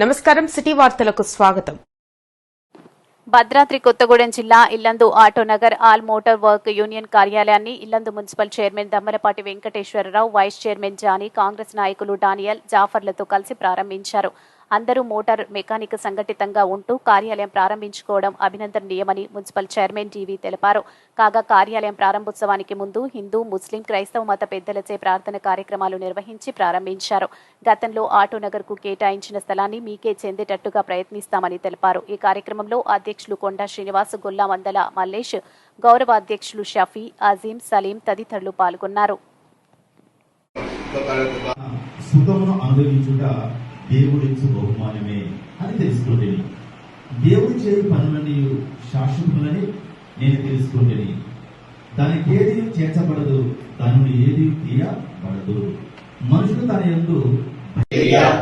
నమస్కారం సిటీ వార్తలకు స్వాగతం. భద్రాద్రి కొత్తగూడెం జిల్లా Yellandu Autonagar all motor work union కార్యాలయాన్ని Yellandu municipal chairman Dammalapati Venkateswararao vice chairman Johnny Congress నాయకులు డానియల్ జాఫర్లతో కలిసి ప్రారంభించారు. అందరూ మోటార్ మెకానిక్ సంఘటితంగా ఉంటూ కార్యాలయం ప్రారంభించుకోవడం అభినందనీయమని మున్సిపల్ చైర్మన్ టీవీ తెలిపారు. కాగా కార్యాలయం ప్రారంభోత్సవానికి ముందు హిందూ ముస్లిం క్రైస్తవ మత పెద్దలచే ప్రార్థన కార్యక్రమాలు నిర్వహించి ప్రారంభించారు. గతంలో ఆటోనగర్కు కేటాయించిన స్థలాన్ని మీకే చెందేటట్టుగా ప్రయత్నిస్తామని తెలిపారు. ఈ కార్యక్రమంలో అధ్యక్షులు కొండా శ్రీనివాస్ గుల్లా మందల మల్లేష్ గౌరవ అధ్యక్షులు షఫీ అజీం సలీం తదితరులు పాల్గొన్నారు. సుఖమును అనుభవించుట దేవుడిచ్చు బహుమానమే అని తెలుసుకోలేని దేవుడు చేయు పనులని శాశ్వతములని నేను తెలుసుకోలేని దానికి ఏది చేర్చబడదు దాని ఏది తీయబడదు. మనుషులు తన ఎందు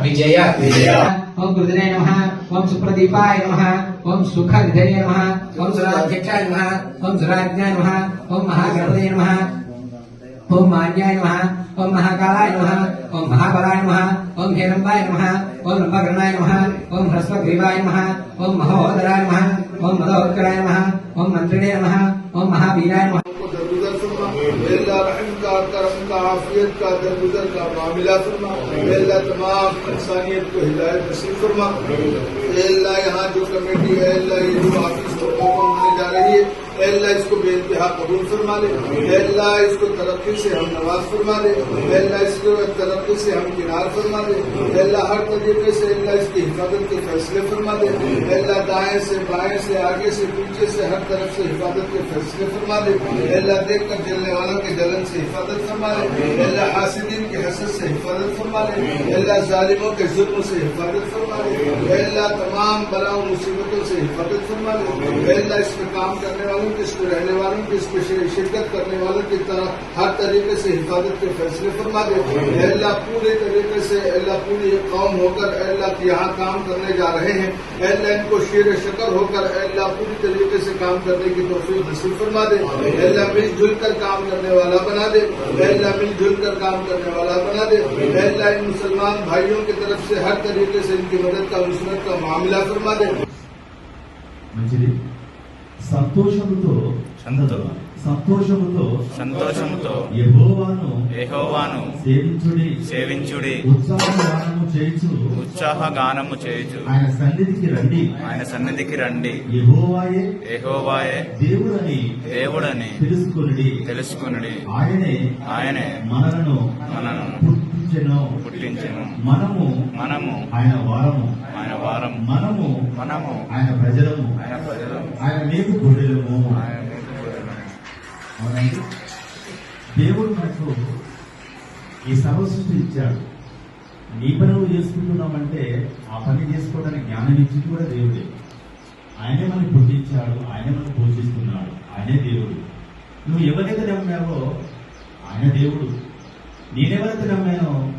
విజయ విజయ ఓం గురుదనే నమ ఓం సుప్రదీపాయ నమ ఓం సుఖ విధయ నమ ఓం సురాధ్యక్షాయ నమ ఓం సురాజ్ఞాయ నమ ఓం మహాగణపతయ నమ. ओम मान्याय नमः ओम महाकालाय नमः ओम महाबलाय नमः ओम हेरम्बाय नमः ओम नमः ओम ह्रस्वग्रीवाय नमः ओम महोदराय नमः ओम मदोत्कराय नमः ओम नमः ओम महावीराय नमः عافیت کا درگزر کا معاملہ فرما اللہ تمام انسانیت کو ہدایت نصیب فرما اللہ یہاں جو کمیٹی ہے اللہ یہ جو آفس کو جا رہی ہے اللہ اس کو بے انتہا قبول فرما لے اللہ اس کو ترقی سے ہم نواز فرما لے اللہ اس کو ترقی سے ہم کنار فرما دے اللہ ہر طریقے سے اللہ اس کی حفاظت کے فیصلے فرما دے اللہ دائیں سے بائیں سے آگے سے پیچھے سے ہر طرف سے حفاظت کے فیصلے فرما دے اللہ دیکھ کر جلنے والوں کے جلن سے حفاظت فرما لے اللہ حاسدین کے حسد سے حفاظت فرما لے اللہ ظالموں کے ظلم سے حفاظت فرما لے اللہ تمام بلاؤں مصیبتوں سے حفاظت فرما لے اللہ اس میں کام کرنے والوں والوں کے رہنے والوں کس اس میں شرکت کرنے والوں کی طرح ہر طریقے سے حفاظت کے فیصلے فرما دے۔ اللہ، پورے طریقے سے اللہ، پوری قوم ہو کر اللہ یہاں کام کرنے جا رہے ہیں۔ اللہ، ان کو شیر شکر ہو کر اللہ پوری طریقے سے کام کرنے کی توفیق نصیب فرما دے۔ اللہ، مل جل کر کام کرنے والا بنا دے۔ اللہ، مل جل کر کام کرنے والا بنا دے۔ اللہ، ان مسلمان بھائیوں کی طرف سے ہر طریقے سے ان کی مدد کا مثبت کا معاملہ فرما دے۔ సంతోషముతో సంతోషముతో యెహోవాను యెహోవాను సేవించుడి సేవించుడి ఉత్సాహగానము చేయించు ఉత్సాహ గానము చేయుచు ఆయన సన్నిధికి రండి. ఆయన సన్నిధికి రండి. యెహోవాయే యెహోవాయే దేవుడని దేవుడని తెలుసుకొనిడి. తెలుసుకునుడి. ఆయనే ఆయనే మనలను మనను పుట్టించెను పుట్టించెను మనము మనము ఆయన వారము. ఆయన వారం. మనము మనము ఆయన ప్రజలము. ఆయన ప్రజలు ఆయన మీకు గొర్రెలము. అవునండి. దేవుడు మనకు ఈ సర్వసృష్టి ఇచ్చాడు. నీ పని నువ్వు చేసుకుంటున్నామంటే ఆ పని చేసుకోవడానికి జ్ఞానం ఇచ్చింది కూడా దేవుడే. ఆయనే మనకు పుట్టించాడు ఆయనే మనకు పోషిస్తున్నాడు ఆయనే దేవుడు. నువ్వు ఎవరైతే నమ్మావో ఆయన దేవుడు. నేనెవరైతే నమ్మాను?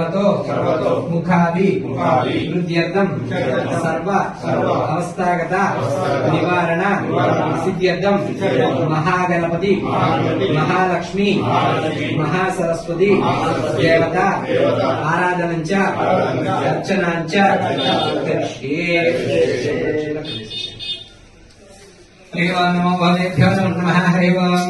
సర్వతో ముఖాది వృద్ధ్యర్థం సర్వ అవస్థాగత నివారణ సిద్ధ్యర్థం మహాగణపతి మహాలక్ష్మి మహాసరస్వతి దేవత ఆరాధనంచ అర్చనాంచ హరి ఓం నమో భగవద్భ్యో నమః హరి ఓం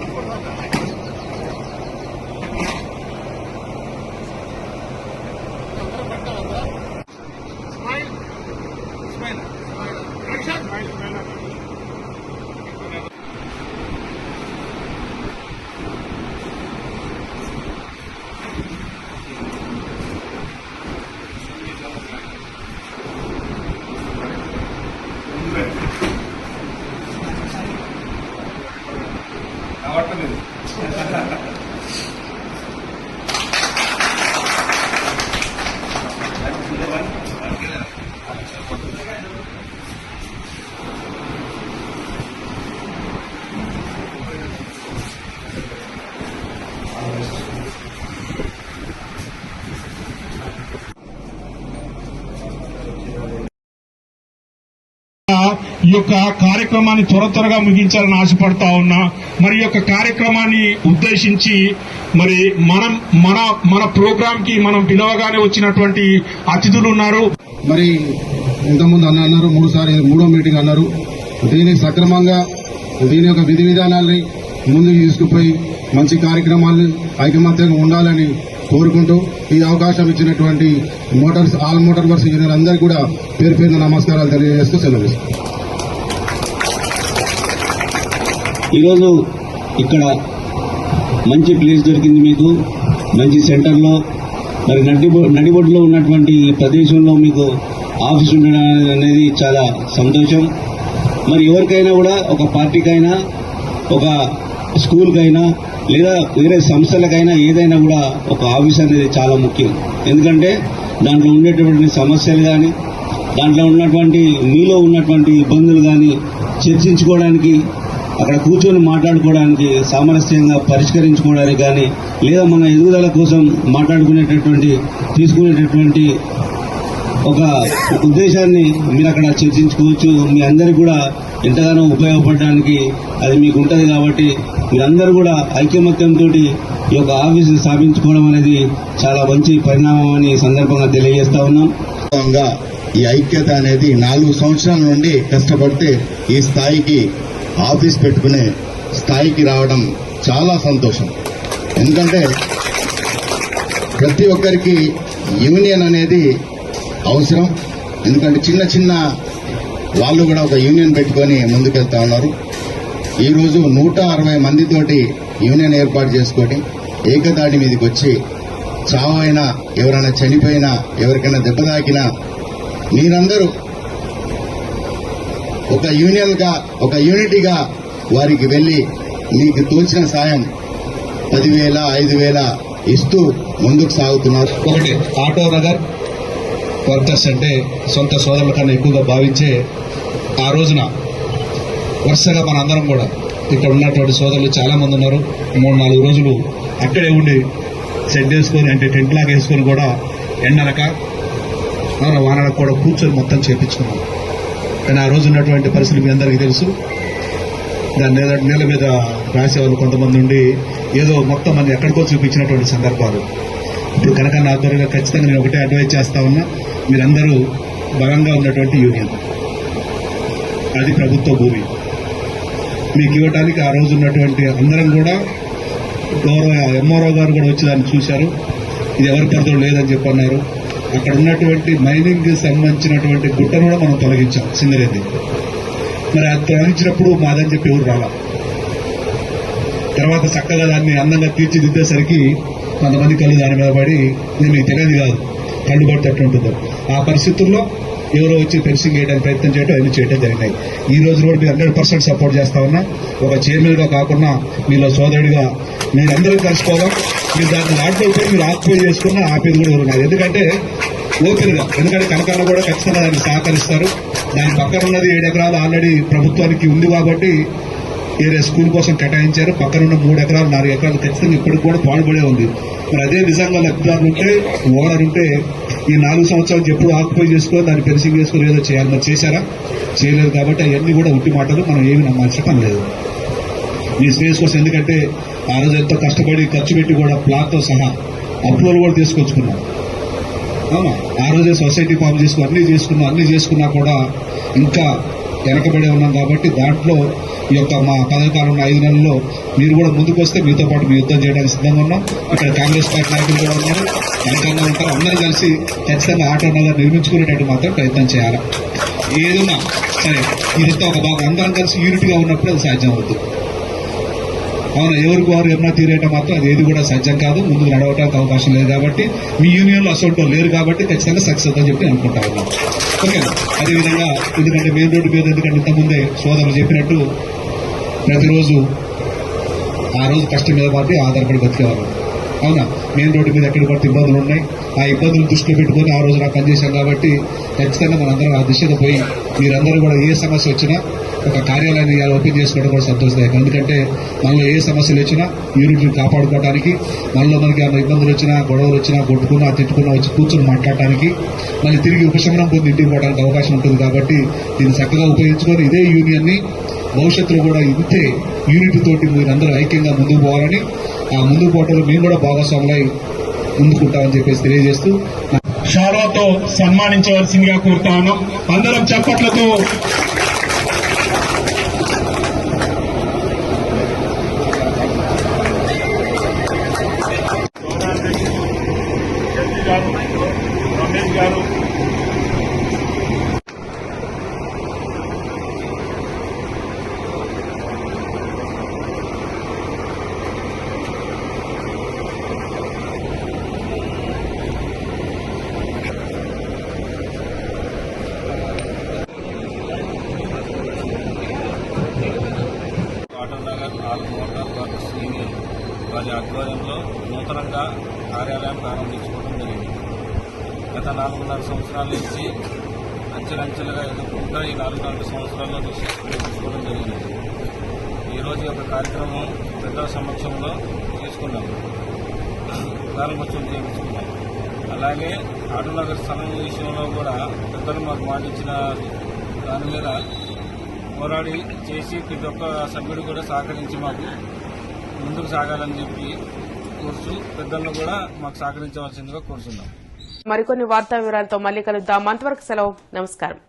అవట్లేదు ఈ యొక్క కార్యక్రమాన్ని త్వర త్వరగా ముగించాలని ఆశపడతా ఉన్నా మరి ఈ యొక్క కార్యక్రమాన్ని ఉద్దేశించి మరి మనం మన మన ప్రోగ్రామ్కి మనం పిలవగానే వచ్చినటువంటి అతిథులు ఉన్నారు. మరి ఇంతకుముందు అన్న అన్నారు మూడు సారి మూడో మీటింగ్ అన్నారు. దీనికి సక్రమంగా దీని యొక్క విధి విధానాల్ని ముందుకు తీసుకుపోయి మంచి కార్యక్రమాలు ఐకమత్యంగా ఉండాలని కోరుకుంటూ ఈ అవకాశం ఇచ్చినటువంటి motors all motor works union అందరికీ కూడా పేరు పేరున నమస్కారాలు తెలియజేస్తూ సెలవు. ఈరోజు ఇక్కడ మంచి ప్లేస్ దొరికింది మీకు మంచి సెంటర్లో మరి నడిబొ నడిబొడ్డులో ఉన్నటువంటి ఈ ప్రదేశంలో మీకు ఆఫీస్ ఉండడం అనేది చాలా సంతోషం. మరి ఎవరికైనా కూడా ఒక పార్టీకైనా ఒక స్కూల్కైనా లేదా వేరే సంస్థలకైనా ఏదైనా కూడా ఒక ఆఫీస్ అనేది చాలా ముఖ్యం. ఎందుకంటే దాంట్లో ఉండేటటువంటి సమస్యలు కానీ దాంట్లో ఉన్నటువంటి మీలో ఉన్నటువంటి ఇబ్బందులు కానీ చర్చించుకోవడానికి అక్కడ కూర్చొని మాట్లాడుకోవడానికి సామరస్యంగా పరిష్కరించుకోవడానికి కానీ లేదా మన ఎదుగుదల కోసం మాట్లాడుకునేటటువంటి తీసుకునేటటువంటి ఒక ఉద్దేశాన్ని మీరు అక్కడ చర్చించుకోవచ్చు. మీ అందరికి కూడా ఎంతగానో ఉపయోగపడడానికి అది మీకు ఉంటుంది కాబట్టి వీరందరూ కూడా ఐకమత్యంతో ఈ యొక్క ఆఫీసు స్థాపించుకోవడం అనేది చాలా మంచి పరిణామం అని ఈ సందర్భంగా తెలియజేస్తా ఉన్నాం. ఈ ఐక్యత అనేది నాలుగు సంవత్సరాల నుండి కష్టపడితే ఈ స్థాయికి ఆఫీస్ పెట్టుకునే స్థాయికి రావడం చాలా సంతోషం. ఎందుకంటే ప్రతి ఒక్కరికి యూనియన్ అనేది అవసరం. ఎందుకంటే చిన్న చిన్న వాళ్ళు కూడా ఒక యూనియన్ పెట్టుకొని ముందుకెళ్తా ఉన్నారు. ఈరోజు నూట అరవై మందితోటి యూనియన్ ఏర్పాటు చేసుకొని ఏకదాటి మీదకి వచ్చి చావైనా ఎవరైనా చనిపోయినా ఎవరికైనా దెబ్బ తాకినా మీరందరూ ఒక యూనియన్గా ఒక యూనిటీగా వారికి వెళ్ళి మీకు తోచిన సాయం పదివేల ఐదు వేల ఇస్తూ ముందుకు సాగుతున్నారు. ఒకటి ఆటో నగర్ వర్కర్స్ అంటే సొంత సోదరుల కన్నా ఎక్కువగా భావించే ఆ రోజున వరుసగా మన అందరం కూడా ఇక్కడ ఉన్నటువంటి సోదరులు చాలామంది ఉన్నారు. మూడు నాలుగు రోజులు అక్కడే ఉండి సెట్ వేసుకొని అంటే టెంట్ లాగా వేసుకొని కూడా ఎండలక వానలకు కూడా కూర్చొని మొత్తం చేపించుకున్నాం. కానీ ఆ రోజు ఉన్నటువంటి పరిస్థితులు మీ అందరికీ తెలుసు. దాని నేల నేల మీద రాసేవాళ్ళు కొంతమంది ఉండి ఏదో మొత్తం మంది ఎక్కడికో చూపించినటువంటి సందర్భాలు. ఇప్పుడు కనుక నా త్వరగా ఖచ్చితంగా నేను ఒకటే అడ్వైజ్ చేస్తా ఉన్నా మీరందరూ బలంగా ఉన్నటువంటి యూనియన్. అది ప్రభుత్వ భూమి. మీకు ఇవ్వడానికి ఆ రోజు ఉన్నటువంటి అందరం కూడా గౌరవ ఎంఆర్ఓ గారు కూడా వచ్చి దాన్ని చూశారు. ఇది ఎవరి పరిధిలో లేదని చెప్పి అన్నారు అక్కడ ఉన్నటువంటి మైనింగ్ సంబంధించినటువంటి గుట్టను కూడా మనం తొలగించాం సింగరేది మరి అది తొలగించినప్పుడు మాదని చెప్పి ఎవరు రాలా? తర్వాత చక్కగా దాన్ని అందంగా తీర్చిదిద్దేసరికి కొంతమంది కళ్ళు దాని మీద పడి నేను తెలియదు కాదు కళ్ళు పడితే ఉంటుందో ఆ పరిస్థితుల్లో ఎవరో వచ్చి ఫెన్సింగ్ చేయడానికి ప్రయత్నం చేయడం అన్ని చేయడం జరిగినాయి. ఈ రోజు కూడా మీరు హండ్రెడ్ పర్సెంట్ సపోర్ట్ చేస్తా ఉన్నా. ఒక చైర్మన్గా కాకుండా మీలో సోదరుడిగా మీరందరూ కలుసుకోవడం మీరు దాన్ని దాంట్లో మీరు ఆక్యుపై చేసుకున్న ఆపేది కూడా ఉన్నారు. ఎందుకంటే ఓపెన్గా ఎందుకంటే కనకాల కూడా ఖచ్చితంగా దానికి సహకరిస్తారు. దాని పక్కన ఉన్నది ఏడు ఎకరాలు ఆల్రెడీ ప్రభుత్వానికి ఉంది కాబట్టి ఏరే స్కూల్ కోసం కేటాయించారు. పక్కన ఉన్న మూడు ఎకరాలు నాలుగు ఎకరాలు ఖచ్చితంగా ఇప్పటికి కూడా పాడుపడే ఉంది. మరి అదే నిజంగా లబ్ధిదారులు ఉంటే ఓనర్ ఉంటే ఈ నాలుగు సంవత్సరాలు ఎప్పుడు ఆక్యుపై చేసుకొని దాన్ని పెన్సింగ్ చేసుకొని ఏదో చేయాలి. మరి చేశారా? చేయలేదు కాబట్టి అవన్నీ కూడా ఉట్టి మాటలు మనం ఏమి నమ్మాల్సిన పని లేదు. ఈ స్పేస్ కోసం ఎందుకంటే ఆ రోజు ఎంతో కష్టపడి ఖర్చు పెట్టి కూడా ప్లాట్తో సహా అప్రూవల్ కూడా తీసుకొచ్చుకున్నాం. అవునా? ఆ రోజే సొసైటీ ఫామ్ చేసుకుని అన్ని చేసుకున్నాం అన్ని చేసుకున్నా కూడా ఇంకా వెనకబడే ఉన్నాం కాబట్టి దాంట్లో ఈ యొక్క మా పథకాలు ఉన్న ఐదు నెలల్లో మీరు కూడా ముందుకు వస్తే మీతో పాటు మీ యుద్ధం చేయడానికి సిద్ధంగా ఉన్నాం. ఇక్కడ కాంగ్రెస్ పార్టీ నాయకులు కూడా ఉన్నారు. వెనకంగా ఉంటారు. అందరూ కలిసి ఖచ్చితంగా ఆటో నగర్ నిర్మించుకునేటట్టు మాత్రం ప్రయత్నం చేయాలి. ఏదైనా సరే ఇదంతా ఒక భాగం. అందరం కలిసి యూనిట్గా ఉన్నప్పుడు అది సాధ్యం అవుతుంది. అవును? ఎవరికి వారు ఏమన్నా తీరేయటం మాత్రం అది ఏది కూడా సాధ్యం కాదు. ముందుకు నడవటానికి అవకాశం లేదు కాబట్టి మీ యూనియన్లో అసలు లేరు కాబట్టి ఖచ్చితంగా సక్సెస్ అని చెప్పి అనుకుంటా ఉన్నాం ఓకే అదేవిధంగా ఎందుకంటే మెయిన్ రోడ్డు మీద ఎందుకంటే ఇంతకుముందే సోదరులు చెప్పినట్టు ప్రతిరోజు ఆ రోజు కష్టం మీద పాటు ఆధారపడి బతికేవారు. అవునా? మెయిన్ రోడ్డు మీద ఎక్కడ పడితే ఇబ్బందులు ఉన్నాయి. ఆ ఇబ్బందులు దృష్టిలో పెట్టుకొని ఆ రోజు నాకు పనిచేశాం కాబట్టి ఖచ్చితంగా మనందరం ఆ దిశగా పోయి మీరందరూ కూడా ఏ సమస్య వచ్చినా ఒక కార్యాలయాన్ని ఓపెన్ చేసుకోవడం కూడా సంతోషదాయకం. ఎందుకంటే మనలో ఏ సమస్యలు వచ్చినా యూనిట్ని కాపాడుకోవడానికి మనలో మనకి ఏమైనా ఇబ్బందులు వచ్చినా గొడవలు వచ్చినా కొట్టుకున్నా తిట్టుకున్నా వచ్చి కూర్చొని మాట్లాడటానికి మళ్ళీ తిరిగి ఉపశమనం పొంది ఇంటికి పోవడానికి అవకాశం ఉంటుంది కాబట్టి దీన్ని చక్కగా ఉపయోగించుకొని ఇదే యూనియన్ని భవిష్యత్తులో కూడా ఇంతే యూనిట్ తోటి మీరందరూ ఐక్యంగా ముందుకు పోవాలని ఆ ముందుకు పోవటంలో మేము కూడా భాగస్వాములై ముందుకుంటామని చెప్పేసి తెలియజేస్తూ షారాతో సన్మానించవలసిందిగా కోరుతా ఉన్నాం. అందరం చప్పట్లతో వారి ఆధ్వర్యంలో నూతనంగా కార్యాలయం ప్రారంభించుకోవడం జరిగింది. గత నాలుగున్నర సంవత్సరాల నుంచి అంచెలంచెలుగా ఎదుర్కొంటూ ఈ నాలుగున్నర సంవత్సరాల్లో తీసుకోవడం జరిగింది. ఈరోజు యొక్క కార్యక్రమం పెద్దల సమక్షంలో తీసుకున్నాము ప్రారంభోత్సవం చేయించుకున్నాం. అలాగే ఆటోనగర్ స్థలం విషయంలో కూడా పెద్దలు మాకు మాటించిన దాని మీద పోరాడి చేసి ప్రతి ఒక్క సభ్యుడు కూడా సహకరించి మాకు ముందుకు సాగాలని చెప్పి కోరుతూ పెద్దలను కూడా మాకు సహకరించవలసిందిగా కోరుతున్నాం మరికొన్ని వార్తా వివరాలతో మళ్ళీ కలుద్దాం. అంతవరకు సెలవు. నమస్కారం.